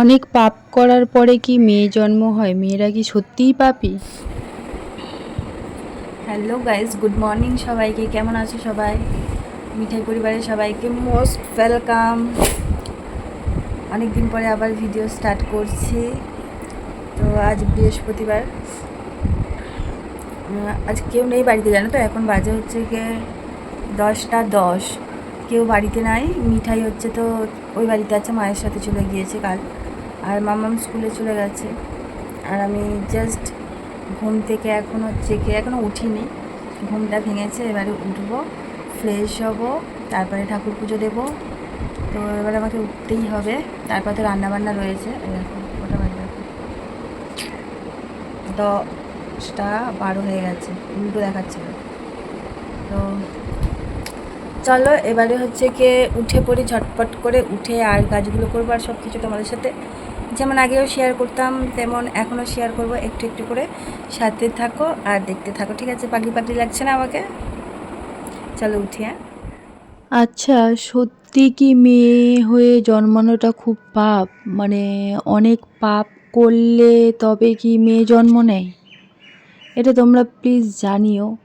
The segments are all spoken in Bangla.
অনেক পাপ করার পরে কি মেয়ে জন্ম হয়? মেয়েরা কি সত্যিই পাপী? হ্যালো গাইজ গুড মর্নিং সবাইকে। কেমন আছো সবাই? মিঠাই পরিবারের সবাইকে মোস্ট ওয়েলকাম অনেক দিন পরে আবার ভিডিও স্টার্ট করছি। তো আজ বৃহস্পতিবার। আজ কেউ নেই বাড়িতে, জানো তো? এখন বাজে হচ্ছে গিয়ে দশটা দশ। কেউ বাড়িতে নাই, মিঠাই হচ্ছে তো ওই বাড়িতে আছে, মায়ের সাথে চলে গিয়েছে কাল। আর মামাম স্কুলে চলে গেছে। আর আমি জাস্ট ঘুম থেকে এখন হচ্ছে কি এখনও উঠিনি। ঘুমটা ভেঙেছে, এবারে উঠবো ফ্রেশ হব, তারপরে ঠাকুর পুজো দেবো। তো এবারে আমাকে উঠতেই হবে। তারপর তো রান্নাবান্না রয়েছে। ওটা বাজে দশটা বারো হয়ে গেছে। উল্টো দেখাচ্ছিল তো চলো, এবারে হচ্ছে গিয়ে উঠে পড়ি, ঝটপট করে উঠে আর কাজগুলো করব আর সব কিছু তোমাদের সাথে। যেমন আগেও শেয়ার করতাম, তেমন এখনও শেয়ার করব। একটু একটু করে সাথে থাকো আর দেখতে থাকো, ঠিক আছে? পাগলি পাগলি লাগছে না আমাকে? চলো উঠি হ্যাঁ? আচ্ছা সত্যি কি মেয়ে হয়ে জন্মানোটা খুব পাপ? মানে অনেক পাপ করলে তবে কি মেয়ে জন্ম নেয়? এটা তোমরা প্লিজ জানিও।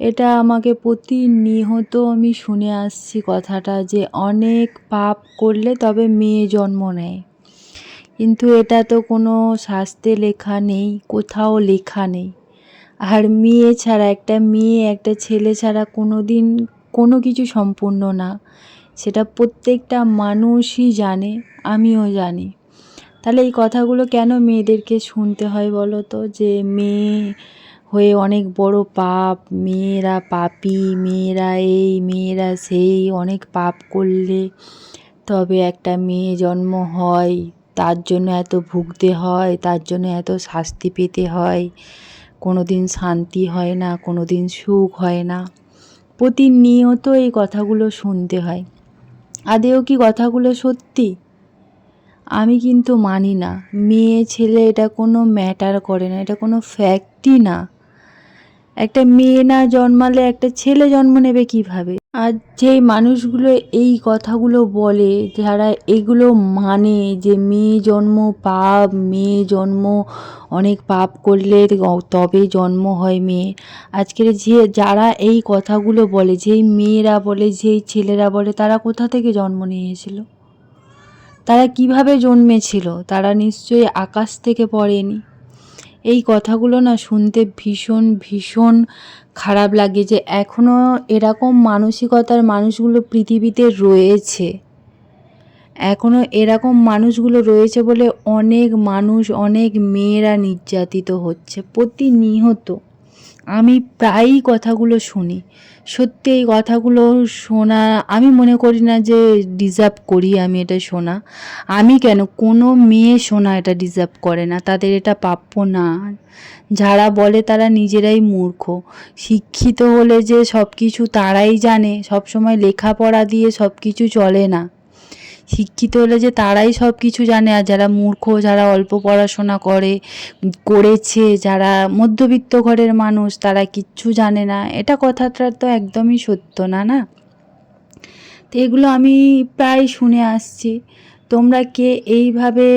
এটা আমাকে প্রতিনিয়ত আমি শুনে আসছি কথাটা যে অনেক পাপ করলে তবে মেয়ে জন্ম নেয়। কিন্তু এটা তো কোনো শাস্ত্রে লেখা নেই, কোথাও লেখা নেই। আর মেয়ে ছাড়া, একটা মেয়ে, একটা ছেলে ছাড়া কোনো দিন কোনো কিছু সম্পূর্ণ না। সেটা প্রত্যেকটা মানুষই জানে, আমিও জানি। তাহলে এই কথাগুলো কেন মেয়েদেরকে শুনতে হয় বলো তো? যে মেয়ে হয়ে অনেক বড় পাপ, মেয়েরা পাপি, মেয়েরা এই, মেয়েরা সেই, অনেক পাপ করলে তবে একটা মেয়ে জন্ম হয়। তার জন্য এত ভুগতে হয়, তার জন্য এত শাস্তি পেতে হয়। কোনো দিন শান্তি হয় না কোনো দিন সুখ হয় না। প্রতিনিয়ত এই কথাগুলো শুনতে হয়। আদেও কি কথাগুলো সত্যি? আমি কিন্তু মানি না। মেয়ে, ছেলে, এটা কোনো ম্যাটার করে না, এটা কোনো ফ্যাক্টই না। একটা মেয়ে না জন্মালে একটা ছেলে জন্ম নেবে কীভাবে? আর যেই মানুষগুলো এই কথাগুলো বলে, যারা এগুলো মানে যে মেয়ে জন্ম পাপ, মেয়ে জন্ম অনেক পাপ করলে তবে জন্ম হয় মেয়ে। আজকের যে যারা এই কথাগুলো বলে, যেই মেয়েরা বলে, যেই ছেলেরা বলে, তারা কোথা থেকে জন্ম নিয়েছিল? তারা কীভাবে জন্মেছিল? তারা নিশ্চয়ই আকাশ থেকে পড়েনি। এই কথাগুলো না শুনতে ভীষণ ভীষণ খারাপ লাগে যে এখনও এরকম মানসিকতার মানুষগুলো পৃথিবীতে রয়েছে। এখনও এরকম মানুষগুলো রয়েছে বলে অনেক মানুষ, অনেক মেয়েরা নির্যাতিত হচ্ছে প্রতিনিয়ত। আমি প্রায়ই কথাগুলো শুনি। সত্যি এই কথাগুলো শোনা, আমি মনে করি না যে ডিজার্ভ করি আমি এটা শোনা। আমি কেন? কোনো মেয়ে শোনা এটা ডিজার্ভ করে না। তাদের এটা প্রাপ্য না। যারা বলে তারা নিজেরাই মূর্খ। শিক্ষিত হলে যে সব কিছু তারাই জানে। সব সময় লেখাপড়া দিয়ে সব কিছু চলে না। শিক্ষিত হলে যে তারাই সব কিছু জানে। আর যারা মূর্খ, যারা অল্প পড়াশোনা করে, করেছে, যারা মধ্যবিত্ত ঘরের মানুষ, তারা কিচ্ছু জানে না। এটা কথাটা তো একদমই সত্য না না? তো এগুলো আমি প্রায় শুনে আসছি। তোমরা কে এইভাবে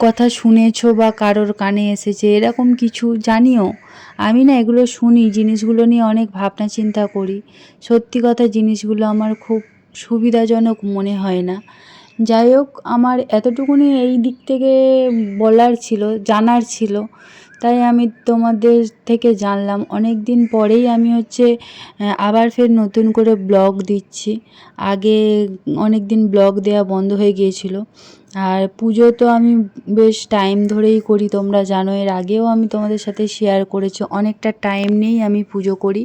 কথা শুনেছো বা কারোর কানে এসেছে, এরকম কিছু জানিও? আমি না এগুলো শুনি, জিনিসগুলো নিয়ে অনেক ভাবনা চিন্তা করি। সত্যি কথা, জিনিসগুলো আমার খুব সুবিধাজনক মনে হয় না। যাই হোক, আমার এতটুকুনি এই দিক থেকে বলার ছিল, জানার ছিল। তাই আমি তোমাদের থেকে জানলাম। অনেক দিন পরেই আমি হচ্ছে আবার ফের নতুন করে ব্লগ দিচ্ছি। আগে অনেক দিন ব্লগ দেওয়া বন্ধ হয়ে গিয়েছিল। আর পুজো তো আমি বেশ টাইম ধরেই করি, তোমরা জানো। এর আগেও আমি তোমাদের সাথে শেয়ার করেছি। অনেকটা টাইম নিয়েই আমি পুজো করি।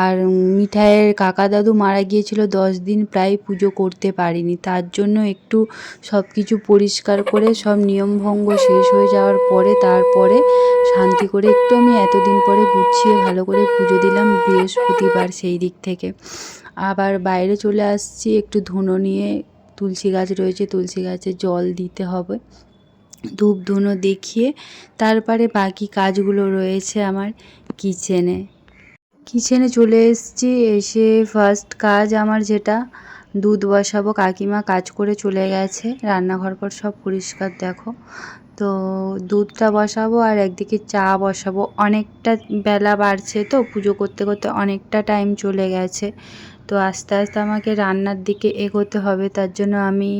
আর মিঠাইয়ের কাকা দাদু মারা গিয়েছিল, দশ দিন প্রায় পুজো করতে পারিনি। তার জন্য একটু সব কিছু পরিষ্কার করে, সব নিয়মভঙ্গ শেষ হয়ে যাওয়ার পরে, তারপরে শান্তি করে একটু আমি এতদিন পরে গুছিয়ে ভালো করে পুজো দিলাম বৃহস্পতিবার সেই দিক থেকে। আবার বাইরে চলে আসছি, একটু ধুনো নিয়ে তুলসী গাছ রয়েছে, তুলসী গাছে জল দিতে হবে। ধূপ ধুনো দেখিয়ে তারপরে বাকি কাজগুলো রয়েছে আমার কিচেনে। কিচেনে চলে এসেছি, এসে ফার্স্ট কাজ আমার যেটা, দুধ বসাবো, কাকিমা কাজ করে চলে গেছে রান্নাঘর পর সব পরিষ্কার দেখো। তো দুধটা বসাবো আর একদিকে চা বসাবো। অনেকটা বেলা বাড়ছে তো, পুজো করতে করতে অনেকটা টাইম চলে গেছে। তো আস্তে আস্তে আমাকে রান্নার দিকে এগোতে হবে, তার জন্য আমি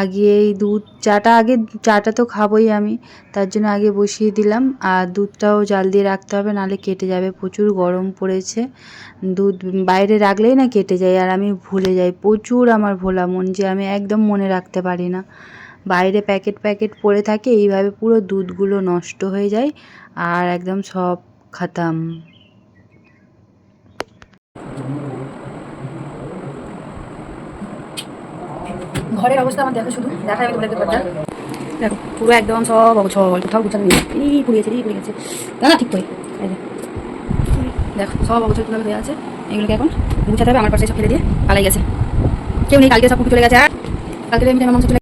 আগে এই দুধ, চাটা আগে, চাটা তো খাবোই আমি, তার জন্য আগে বসিয়ে দিলাম। আর দুধটাও জাল দিয়ে রাখতে হবে, নাহলে কেটে যাবে, প্রচুর গরম পড়েছে। দুধ বাইরে রাখলেই না কেটে যায়, আর আমি ভুলে যাই, প্রচুর আমার ভোলা মন যে আমি একদম মনে রাখতে পারি না। বাইরে প্যাকেট প্যাকেট পড়ে থাকে, এইভাবে পুরো দুধগুলো নষ্ট হয়ে যায় আর একদম সব খাতাম। ঘরের অবস্থা আমার দেখো শুধু দেখা যাবে তোমাদের দেখো, পুরো একদম সব অবছর কোথাও গুছানো নেই। এই পুড়ে গেছে এই পুড়ে গেছে না না, ঠিক করে দেখো, সব অবছর কীভাবে হয়ে আছে। এগুলোকে এখন গুছাতে হবে, আমার পাশে সব ফেলে দিয়ে পালাই গেছে। কেউ নেই, কালকে সব পুকুর চলে গেছে, আর কালকে আমি মাংস চলে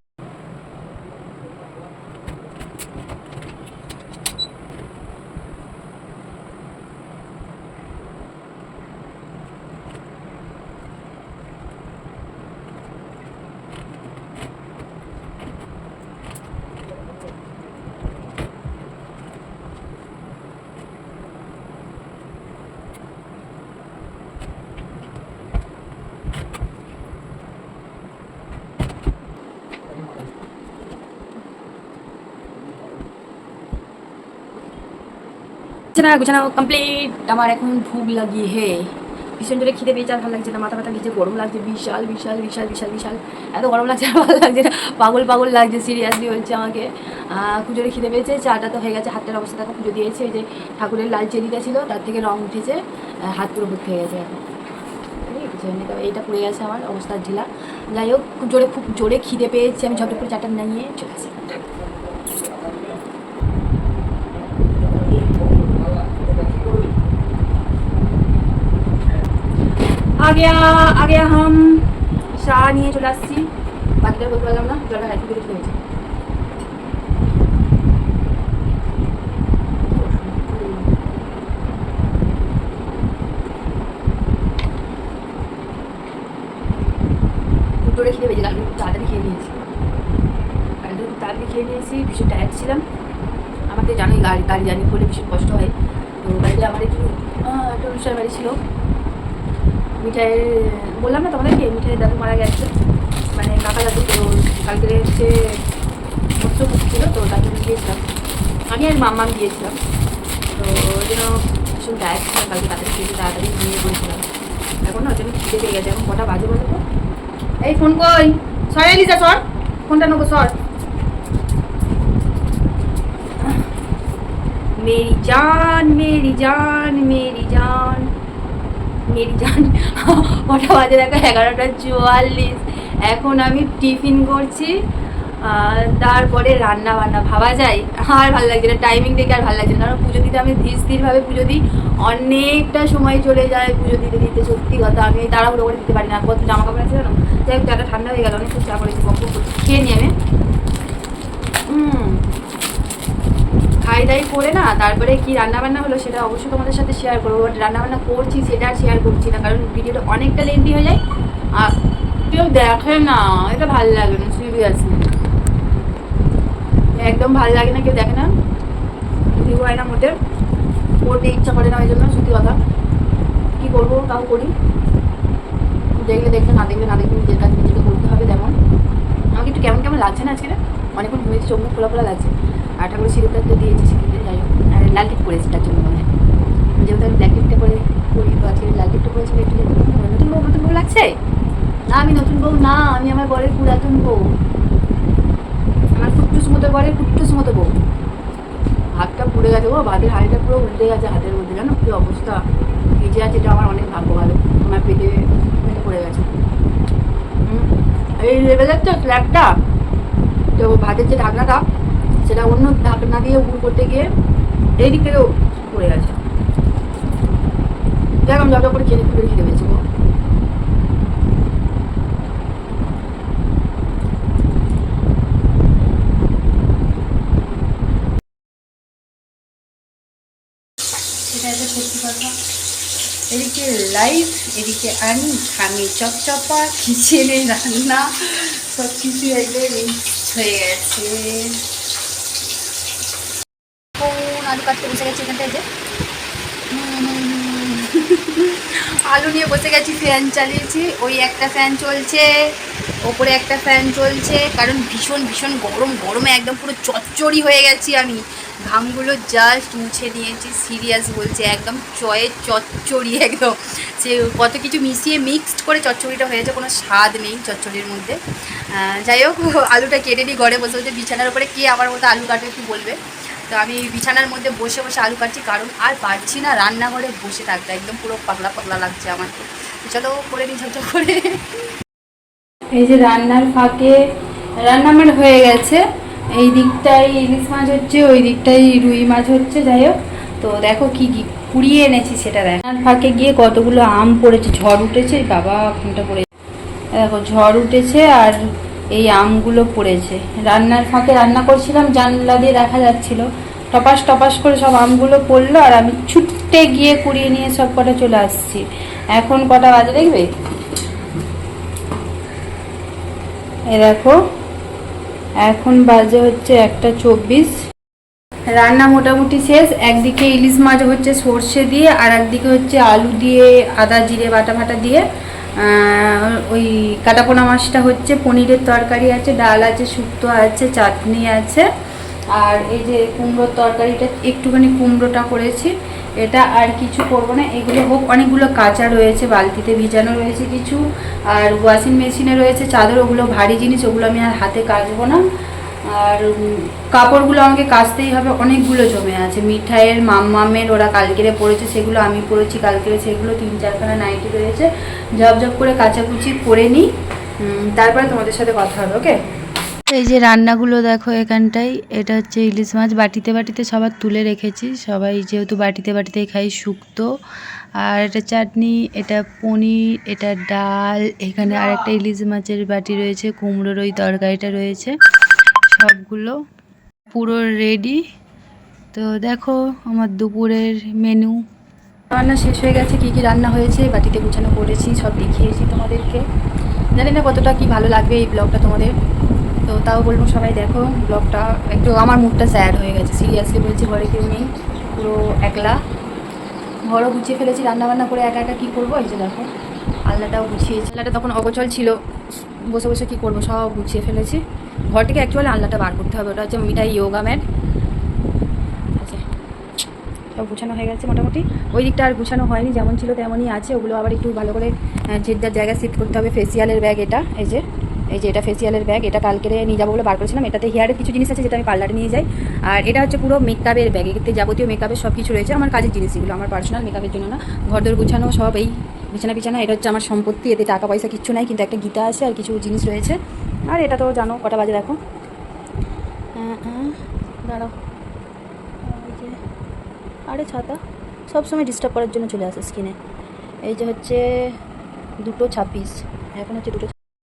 গুছানো গুছানো কমপ্লিট আমার এখন ভুক লাগিয়ে হে। ভীষণ জোরে খিদে পেয়েছে আর ভালো লাগছে না। মাথা ব্যথা নিচে গরম লাগছে বিশাল বিশাল বিশাল বিশাল বিশাল। এত গরম লাগছে আর ভালো লাগছে না। পাগল পাগল লাগছে সিরিয়াসলি বলছে আমাকে। আহ, খুব জোরে খিদে পেয়েছে চাটা তো হয়ে গেছে হাতের অবস্থা দেখো পুজো দিয়েছে যে ঠাকুরের লাল চেরিটা ছিল তার থেকে রং উঠেছে হাত পুরো ভর্তি হয়ে গেছে এখন। ঠিক আছে তো এইটা পুড়ে গেছে আমার অবস্থা ঢিলা। যাই হোক জোরে খুব জোরে খিদে পেয়েছে আমি ঝপঝপ চাটা নিয়ে চলে আসি। আগে আগে হাম চা নিয়ে চলে আসছি। বাকিটা বলতে পারলাম না, জলটা হাইফু করে খেয়েছি আমাদের খেয়ে তাড়াতাড়ি খেয়ে নিয়েছি। তাড়াতাড়ি খেয়ে নিয়েছি, ভীষণ ছিলাম। জানোই গাড়ি গাড়ি জার্নি করলে ভীষণ কষ্ট হয়। তো বাড়িতে আমার একটু একটা অনুষ্ঠান বাড়ি ছিল। মিঠাইয়ের, বললাম না তোমাদেরকে, মিঠাইয়ের দাদু মারা গেছে। মানে কাকা দাদু তো কালকে হচ্ছে মৎস্য ছিল, তো তার জন্য গিয়েছিলাম। আমি আর মাম্মাম গিয়েছিলাম। তো ওই জন্য ভীষণ ডায়েট ছিলাম কালকে খেয়ে তাড়াতাড়ি ঘুমিয়ে পড়েছিলাম। এখন না ওই জন্য খিদে পেয়ে গেছে, এখন কটা বাজে বলো তো? এই ফোন কই? সর এলিজা, সর। ফোনটা নেব সর। মেরি জান মেরি জান মেরি জান। মেরি জান। কটা বাজে দেখো? এগারোটা চুয়াল্লিশ। এখন আমি টিফিন করছি তারপরে রান্না বান্না। ভাবা যায়? আর ভালো লাগছে না। টাইমিং দেখে আর ভালো লাগছে না। কারণ পুজো দিতে আমি ধীর স্থিরভাবে পুজো দিই। অনেকটা সময় চলে যায় পুজো দিতে দিতে। সত্যি কথা, আমি তাড়াহুড়ো করে দিতে পারি না। কত জামা কাপড় আছে জানো? যাই হোক ঠান্ডা হয়ে গেল অনেক চা করেছি করছি। খেয়ে নিয়ে আমি হুম খাই দাই করে না, তারপরে কি রান্না বান্না হলো সেটা অবশ্যই তোমাদের সাথে শেয়ার করব। বাট রান্না বান্না করছি সেটা আর শেয়ার করছি না, কারণ ভিডিওটা অনেকটা লেন্দি হয়ে যায়। আর কেউ দেখে না, এটা ভালো লাগে না সিরিয়াসলি একদম ভালো লাগে না, কেউ দেখে না। ভিউ হয় না মোটে করতে ইচ্ছা করে না, ওই জন্য সত্যি কথা। কী করব তাও করি। দেখলে দেখলে, না দেখলে না দেখলে নিজের কাছে নিজেকে করতে হবে, তেমন। আমাকে একটু কেমন কেমন লাগছে না আজকে অনেকক্ষণ ঘুমিয়েছি, চোখ খোলা খোলা লাগছে। আর ঠাকুরের সিঁড়িটা তো দিয়েছি সিঁড়িতে যাই হোক। আর লাল পরেছি, তার জন্য মনে হয়। যেহেতু আমি ব্ল্যাক টিপটা পরে করি তো আজকে লাল টিপটা পরেছি একটু নতুন বউ নতুন বউ লাগছে? না, আমি নতুন বউ না, আমি আমার বরের পুরাতন বউ। আমার কুট্টুস মতো বরের কুট্টুস মতো বউ। হাতটা পুড়ে গেছে ও ভাতের হাড়িটা পুরো উল্টে গেছে হাতের মধ্যে, জানো কি অবস্থা? ভিজে আছে, এটা আমার অনেক ভাগ্য ভালো আমার পেটে পেটে পড়ে গেছে। এই লেভেলের তো স্ল্যাবটা তো ভাতের যে ঢাকনাটা সেটা অন্য ঢাকনা দিয়ে উপর করতে গিয়ে এই দিক থেকে পড়ে গেছে। দেখ আমি যত করে একটু খেতে পেয়েছি এদিকে লাইফ, এদিকে আনি, খামি চপচপা, কিচেনে রান্না সব কিছু একদম হয়ে গেছে। আলু কাটতে বসে গেছি এখানটায় যে। আলু নিয়ে বসে গেছি ফ্যান চালিয়েছি, ওই একটা ফ্যান চলছে, ওপরে একটা ফ্যান চলছে, কারণ ভীষণ ভীষণ গরম, গরমে একদম পুরো চচ্চড়ি হয়ে গেছি আমি। ঘামগুলো জাস্ট মুছে নিয়েছি সিরিয়াস বলছে, একদম চয়ের চচ্চড়ি একদম। সে কত কিছু মিশিয়ে মিক্সড করে চচ্চড়িটা হয়েছে, কোনো স্বাদ নেই চচ্চড়ির মধ্যে। যাই হোক, আলুটা কেটে নিই, ঘরে বসে বসে বিছানার উপরে কে আমার মতো আলু কাটে একটু বলবে। তো আমি বিছানার মধ্যে বসে বসে আলু কাটছি, কারণ আর পারছি না রান্নাঘরে বসে থাকতে। একদম পুরো পাতলা পাতলা লাগছে আমার চলো করে দিই ঝপঝপ করে। এই যে রান্নার ফাঁকে, রান্না আমার হয়ে গেছে। এই দিকটাই ইলিশ মাছ হচ্ছে, ওই দিকটাই রুই মাছ হচ্ছে, যাই হোক। তো দেখো কি কি কুড়িয়ে এনেছি সেটা দেখ। রান্নার ফাঁকে গিয়ে কতগুলো আম পড়েছে, ঝড় উঠেছে, বাবা ফোনটা পড়ে দেখো, ঝড় উঠেছে আর এই আমগুলো পড়েছে। রান্নার ফাঁকে রান্না করছিলাম, জানলা দিয়ে দেখা যাচ্ছিল। টপাস টপাস করে সব আমগুলো পড়ল আর আমি ছুটতে গিয়ে কুড়িয়ে নিয়ে সব কটা চলে আসছি। এখন কটা বাজে দেখবে? এ দেখো, এখন বাজে হচ্ছে একটা চব্বিশ। রান্না মোটামুটি শেষ, একদিকে ইলিশ মাছ হচ্ছে সর্ষে দিয়ে আর একদিকে হচ্ছে আলু দিয়ে, আদা জিরে, বাটা ফাটা দিয়ে। ওই কাটাপোনা মাছটা হচ্ছে পনিরের তরকারি আছে, ডাল আছে, শুক্তো আছে, চাটনি আছে। আর এই যে কুমড়োর তরকারিটা, একটুখানি কুমড়োটা করেছি। এটা আর কিছু করব না, এগুলো হোক, অনেকগুলো কাঁচা রয়েছে, বালতিতে ভিজানো রয়েছে কিছু, আর ওয়াশিং মেশিনে রয়েছে চাদর, ওগুলো ভারী জিনিস, ওগুলো আমি আর হাতে কাচবো না। আর কাপড়গুলো আমাকে কাচতেই হবে, অনেকগুলো জমে আছে। মিঠাইয়ের, মাম্মামের, ওরা কালকেরে পড়েছে, সেগুলো আমি পড়েছি, কালকেরে সেগুলো তিন চারখানা নাইটি রয়েছে। জব করে কাচাকুচি করে নিই তারপরে তোমাদের সাথে কথা হবে, ওকে? এই যে রান্নাগুলো দেখো এখানটাই এটা হচ্ছে ইলিশ মাছ। বাটিতে বাটিতে সবার তুলে রেখেছি। সবাই যেহেতু বাটিতে বাটিতেই খাই, শুক্তো। আর এটা চাটনি, এটা পনির, এটা ডাল, এখানে আর একটা ইলিশ মাছের বাটি রয়েছে, কুমড়োর ওই তরকারিটা রয়েছে। সবগুলো পুরো রেডি তো দেখো আমার দুপুরের মেনু রান্না শেষ হয়ে গেছে, কি কি রান্না হয়েছে, বাটিতে গুছানো করেছি, সব দেখিয়েছি তোমাদেরকে। জানি না কতটা কি ভালো লাগবে এই ব্লগটা তোমাদের। তো তাও বলব সবাই দেখো ব্লগটা একটু আমার মুডটা স্যাড হয়ে গেছে। সিরিয়াসলি বলছি, ঘরে কেউ নেই, পুরো একলা। ঘরও গুছিয়ে ফেলেছি, রান্নাবান্না করে একা একা কী করব? এই যে দেখো, আলনাটাও গুছিয়েছি। আলনাটা তখন অগোচল ছিল, বসে বসে কী করব? সব গুছিয়ে ফেলেছি। ঘর থেকে অ্যাকচুয়ালি আলনাটা বার করতে হবে। ওটা হচ্ছে মিঠাই ইয়োগা ম্যাট আছে সব গুছানো হয়ে গেছে মোটামুটি। ওই দিকটা আর গুছানো হয়নি, যেমন ছিল তেমনই আছে। ওগুলো আবার একটু ভালো করে যার জায়গায় শিফট করতে হবে। ফেসিয়ালের ব্যাগ এটা, এই যে এই যে এটা ফেসিয়ালের ব্যাগ এটা কালকে নিয়ে যাব বলে বার করেছিলাম। এটাতে হেয়ারের কিছু জিনিস আছে যেটা আমি পার্লারে নিয়ে যাই। আর এটা হচ্ছে পুরো মেকআপের ব্যাগ এতে যাবতীয় মেকআপের সব কিছু রয়েছে। আমার কাজের জিনিস এগুলো আমার পার্সোনাল মেকআপের জন্য না। ঘরদোর গুছানো, সব এই বিছানা বিছানা এটা হচ্ছে আমার সম্পত্তি। এতে টাকা পয়সা কিচ্ছু নাই, কিন্তু একটা গীতা আছে আর কিছু জিনিস রয়েছে। আর এটা তো জানো, কটা বাজে দেখো। হ্যাঁ হ্যাঁ দাঁড়াও। আরে ছাতা। সবসময় ডিস্টার্ব করার জন্য চলে আসে স্কিনে এই যে হচ্ছে দুটো ছাব্বিশ। এখন হচ্ছে দুটো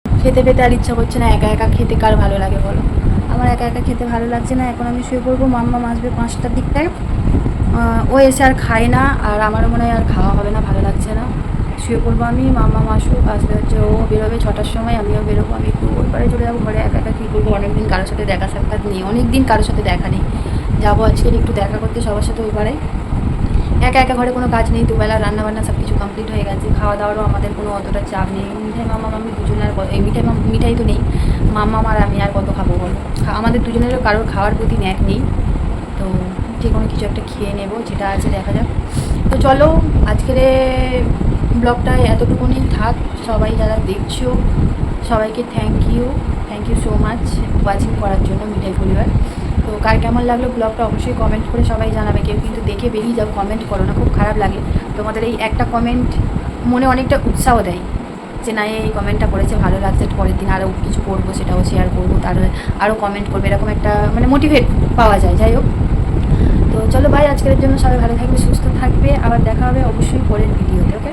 খেতে পেতে আর ইচ্ছা করছে না, একা একা খেতে কার ভালো লাগে বলো? আমার একা একা খেতে ভালো লাগছে না, এখন আমি শুয়ে পড়ব মাম্মা আসবে পাঁচটার দিকটায়। ও এসে আর খায় না, আর আমারও মনে হয় আর খাওয়া হবে না, ভালো লাগছে না। শুয়ে পড়ব আমি, মামা আসুক আসবে হচ্ছে ও বেরোবে ছটার সময়, আমিও বেরোবো, আমি একটু ওই পারে চলে যাব ঘরে, একা একা কী করব? অনেকদিন কারোর সাথে দেখা সাক্ষাৎ নেই অনেক দিন কারোর সাথে দেখা নেই। যাব আজকে একটু দেখা করতে সবার সাথে ওই পারে একা একা ঘরে কোনো কাজ নেই, দুবেলা রান্না বান্না সব কিছু কমপ্লিট হয়ে গেছে খাওয়া দাওয়ারও আমাদের কোনো অতটা চাপ নেই। মিঠাই মামা, মামি দুজনে আর এই মিঠাই মাম- মিঠাই তো নেই, মামা আর আমি আর কত খাব বলো? আমাদের দুজনেরও কারোর খাওয়ার প্রতি ন্যাক নেই। তো যে কোনো কিছু একটা খেয়ে নেব, যেটা আছে দেখা যাক। তো চলো, আজকের ব্লগটা এতটুকুনি থাক। সবাই যারা দেখছ, সবাইকে thank you thank you so much watching করার জন্য মিঠাই পরিবার। তো কার কেমন লাগল ব্লগটা অবশ্যই কমেন্ট করে সবাই জানাবে। কেউ কিন্তু দেখে বেরিয়ে যাও কমেন্ট করো না, খুব খারাপ লাগে। তোমাদের এই একটা কমেন্ট মনে অনেকটা উৎসাহ দেয় যে না, এই কমেন্টটা করেছে, ভালো লাগছে, পরের দিন আরও কিছু করব, সেটাও শেয়ার করব, তার আরও কমেন্ট করবে, এরকম একটা মানে মোটিভেট পাওয়া যায়, যাই হোক। তো চলো ভাই আজকের জন্য সবাই ভালো থাকবে, সুস্থ থাকবে। আবার দেখা হবে অবশ্যই পরের ভিডিওতে ওকে